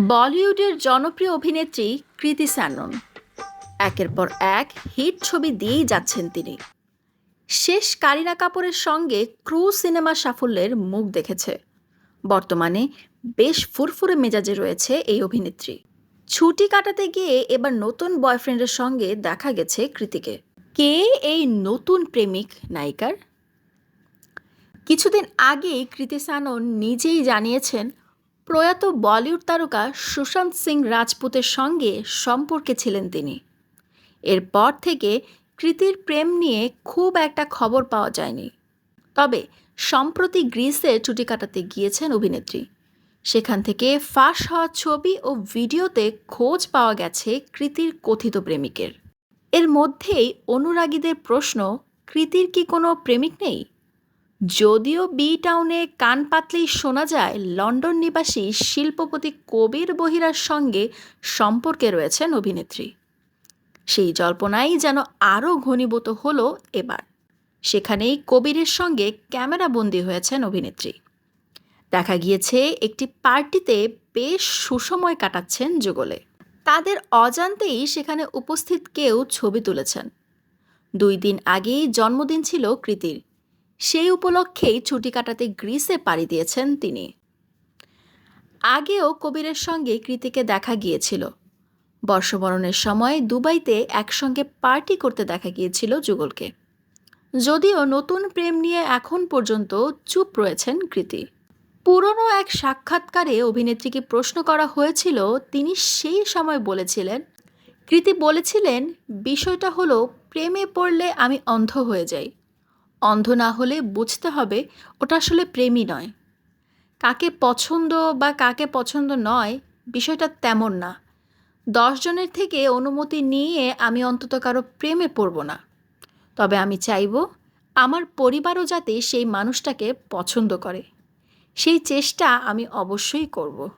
বলিউডের জনপ্রিয় অভিনেত্রী কৃতি স্যানন একের পর এক হিট ছবি দিয়েই যাচ্ছেন তিনি। শেষ কারিনা কাপুরের সঙ্গে ক্রু সিনেমা সাফল্যের মুখ দেখেছে। বর্তমানে বেশ ফুরফুরে মেজাজে রয়েছে এই অভিনেত্রী। ছুটি কাটাতে গিয়ে এবার নতুন বয়ফ্রেন্ডের সঙ্গে দেখা গেছে কৃতিকে। কে এই নতুন প্রেমিক নায়িকার? কিছুদিন আগেই কৃতি সানন নিজেই জানিয়েছেন প্রয়াত বলিউড তারকা সুশান্ত সিং রাজপুতের সঙ্গে সম্পর্কে ছিলেন তিনি। এরপর থেকে কৃতির প্রেম নিয়ে খুব একটা খবর পাওয়া যায়নি। তবে সম্প্রতি গ্রিসে ছুটি কাটাতে গিয়েছেন অভিনেত্রী। সেখান থেকে ফাঁস হওয়া ছবি ও ভিডিওতে খোঁজ পাওয়া গেছে কৃতির কথিত প্রেমিকের। এর মধ্যেই অনুরাগীদের প্রশ্ন, কৃতির কি কোনো প্রেমিক নেই? যদিও বি টাউনে কান পাতলেই শোনা যায়, লন্ডন নিবাসী শিল্পপতি কবির বহিরার সঙ্গে সম্পর্কে রয়েছেন অভিনেত্রী। সেই জল্পনাই যেন আরও ঘনীভূত হলো এবার। সেখানেই কবিরের সঙ্গে ক্যামেরা ক্যামেরাবন্দি হয়েছেন অভিনেত্রী। দেখা গিয়েছে, একটি পার্টিতে বেশ সুসময় কাটাচ্ছেন যুগলে। তাদের অজান্তেই সেখানে উপস্থিত কেউ ছবি তুলেছেন। দুই দিন আগেই জন্মদিন ছিল কৃতির। সেই উপলক্ষেই ছুটি কাটাতে গ্রিসে পাড়ি দিয়েছেন তিনি। আগেও কবিরের সঙ্গে কৃতিকে দেখা গিয়েছিল। বর্ষবরণের সময় দুবাইতে একসঙ্গে পার্টি করতে দেখা গিয়েছিল যুগলকে। যদিও নতুন প্রেম নিয়ে এখন পর্যন্ত চুপ রয়েছেন কৃতি। পুরনো এক সাক্ষাৎকারে অভিনেত্রীকে প্রশ্ন করা হয়েছিল, তিনি সেই সময় বলেছিলেন, কৃতি বলেছিলেন, বিষয়টা হলো, প্রেমে পড়লে আমি অন্ধ হয়ে যাই। অন্ধ না হলে বুঝতে হবে ওটা আসলে প্রেমই নয়। কাকে পছন্দ বা কাকে পছন্দ নয় বিষয়টা তেমন না। দশজনের থেকে অনুমতি নিয়ে আমি অন্তত কারও প্রেমে পড়ব না। তবে আমি চাইব আমার পরিবারও যাতে সেই মানুষটাকে পছন্দ করে। সেই চেষ্টা আমি অবশ্যই করব।